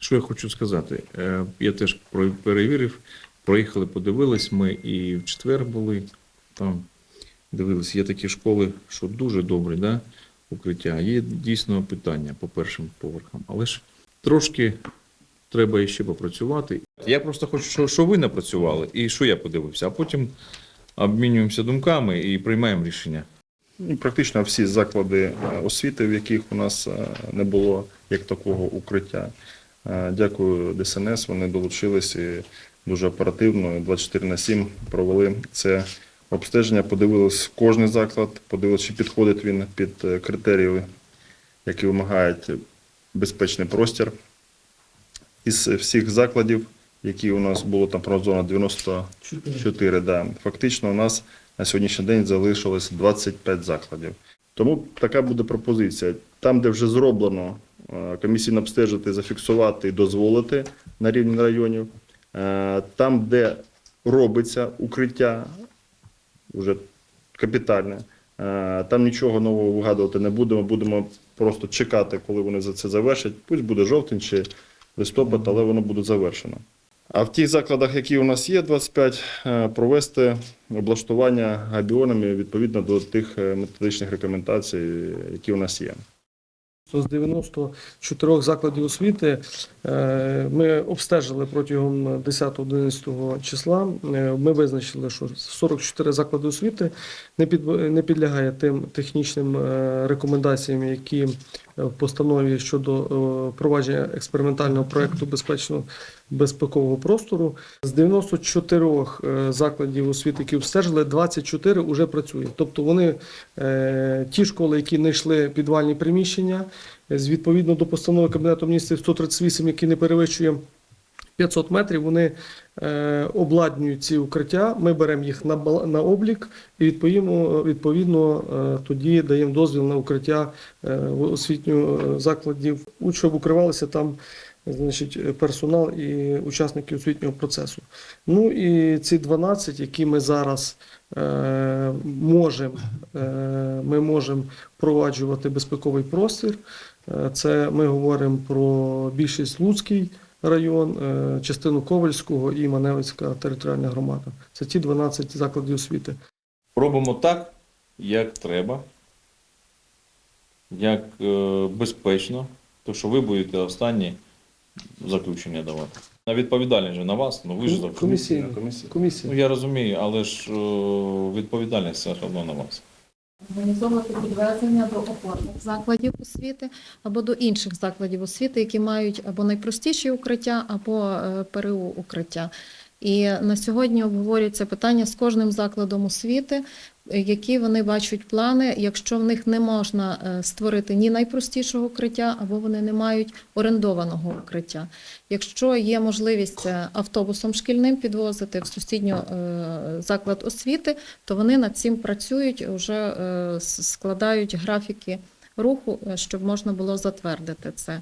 Що я хочу сказати? Е, Я теж перевірив, проїхали, подивились. Ми і в четвер були там, дивилися. Є такі школи, що дуже добрі, да? укриття. Є дійсно питання по першим поверхам, але ж трошки треба іще попрацювати. Я просто хочу, що, ви напрацювали і що я подивився, а потім обмінюємося думками і приймаємо рішення. Практично всі заклади е, освіти, в яких у нас е, не було як такого укриття. Е, Дякую ДСНС, вони долучились і дуже оперативно, 24 на 7 провели це обстеження, подивились кожний заклад, подивилися, чи підходить він під е, критерії, які вимагають безпечний простір. Із всіх закладів, які у нас було там прогнозовано 94, да, фактично у нас на сьогоднішній день залишилось 25 закладів. Тому така буде пропозиція. Там, де вже зроблено, комісійно обстежити, зафіксувати і дозволити на рівні районів. Е, Там, де робиться укриття, вже капітальне, е, там нічого нового вигадувати не будемо. Будемо просто чекати, коли вони за це завершать. Пусть буде жовтень чи листопад, але воно буде завершено. А в тих закладах, які у нас є, 25, е, провести облаштування габіонами відповідно до тих е, методичних рекомендацій, які у нас є. З 94 закладів освіти е, ми обстежили протягом 10-11 числа. Е, Ми визначили, що 44 заклади освіти не не підлягає тим технічним е, рекомендаціям, які в постанові щодо е, провадження експериментального проекту безпечного безпекового простору. З 94 е, закладів освіти, які обстежили, 24 вже працюють. Тобто вони е, ті школи, які знайшли підвальні приміщення, е, відповідно до постанови Кабінету міністрів 138, які не перевищує 500 метрів, вони е, обладнують ці укриття. Ми беремо їх на, на облік і відповідно, відповідно е, тоді даємо дозвіл на укриття е, освітню е, закладів, щоб укривалися там значить, персонал і учасники освітнього процесу. Ну і ці 12, які ми зараз е, можемо, е, ми можемо впроваджувати безпековий простір. Е, Це ми говоримо про більшість Луцький район, е, частину Ковальського і Маневицька територіальна громада. Це ті 12 закладів освіти. Робимо так, як треба, як е, безпечно, то що ви будете останні заключення давати. На відповідальність же на вас, ну ви ж завжди. Комісійна. Комісія. Ну я розумію, але ж е, відповідальність все одно на вас. Організовувати підвезення до опорних закладів освіти або до інших закладів освіти, які мають або найпростіші укриття, або е, ПРУ укриття. І на сьогодні обговорюється питання з кожним закладом освіти, які вони бачать плани, якщо в них не можна е, створити ні найпростішого укриття, або вони не мають орендованого укриття. Якщо є можливість е, автобусом шкільним підвозити в сусідню е, заклад освіти, то вони над цим працюють, вже складають графіки руху, щоб можна було затвердити це.